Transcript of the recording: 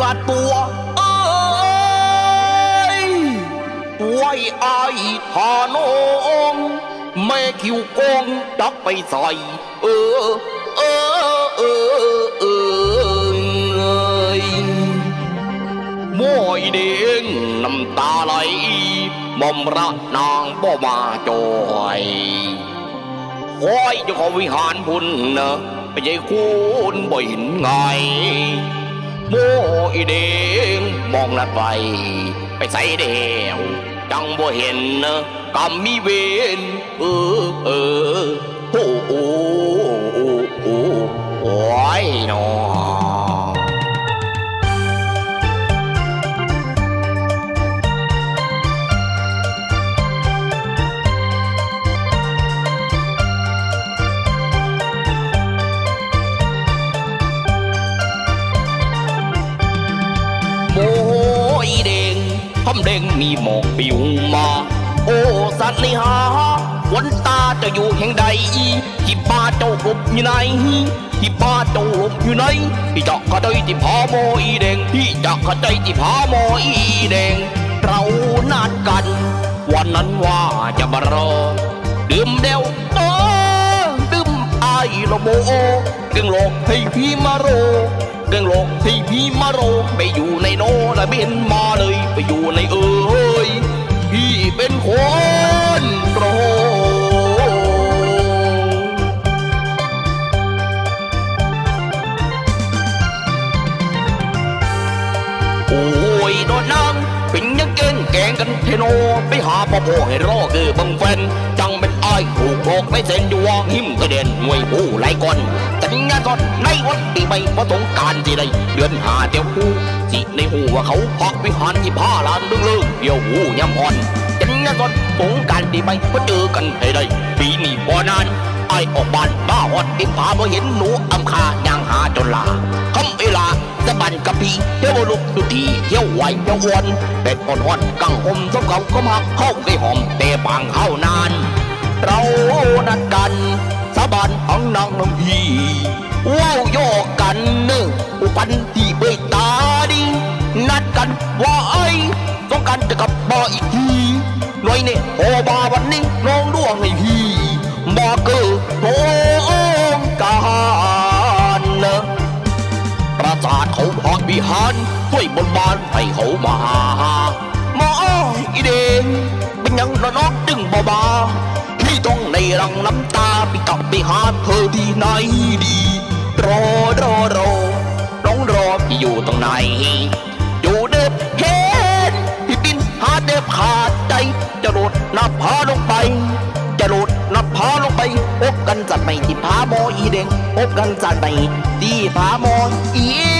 ละตัวเอ้ยไว้ไอ้ทานองแม่คิวโกงดักไปใส่เออเออเออเออเอยมอยเด้งน้ำตาไหลมอมระนางบ่มาจอยคอยจ้ขอวิหารพุ่นนะไปใจคุณบ่เห็นไง โมอีเดงมองลัดไปไปใส่เดียวจังบ่เห็นนะกำมีเวนเออเออโอ้โอ้โอ้โอ้โอ้ยนอ คำเด้งมีหมอกปิวมา โอ้สัตว์เลยหาวันตาจะอยู่แห่งใดที่ป้าเจ้าหลบอยู่ไหนที่ป้าเจ้าหลบอยู่ไหนพี่จักกระใจที่พาโมอีเด้งพี่จักกระใจที่พาโมอีเด้งเรานัดกัน วันนั้นว่าจะมารอดื่มเดียว มไอ้ละโอเก่งโลกให้พี่มาโรเรื่องโลกให้พี่มาโร ไปอยู่ในโนและบินมาเลย ไปอยู่ในเอ้ย กันเทโนไปหาพ่อพ่อให้รอคือบังแฟน จังเป็นอ้ายถูกโกในเส้นอยู่วางหิมกระเด็นหน่วยผู้ไหลก่อนแต่งานก่อนในวันปีใหม่พอสงการที่ใดเดือนหาเดียวผู้สิในหูว่าเขาพักวิหารที่ผ้าลานดึงเลิกเดียวหูยำอ่อนแต่งานก่อนสงการที่ใหม่พอเจอกันให้ได้ปีนี้พอนานไอ้ออกบ้านบ้าฮอดเอ็งพาบ่เห็นหนูอำคายังหา เที่ยวลุกดูทีเที่ยวไหวเที่ยววนเป็ดอ่อนหอนกังหมสมเขาก็มาเข้าไก่หอมเตะปางเข้านาน เรานัดกันสะบันอังนางน้ำพีว้าวโยกกันเนื้ออุปันที่เบยตาดีนัดกันว่าไอ้ต้องการจะกลับบ่อีกทีหน่อยเนี่ยโอบาวันนี้น้องด้วงให้พี่บอกเกอโองกา วิหารช่วยบนบานให้เขามาหามออีเดงเป็นยังระนอกดึงบาบาพี่ต้องในรังน้ำตาไปกลับไปหาเธอที่ไหนดี รอรอรอน้องรอพี่อยู่ตรงไหน อยู่เด็บเห็นพี่บินหาเด็บขาดใจ จะโดดน้าผาลงไป จะโดดน้าผาลงไปพบกันจัดไม่ที่ผาโมอีเด้งพบกันจัดไม่ที่ผาโมอี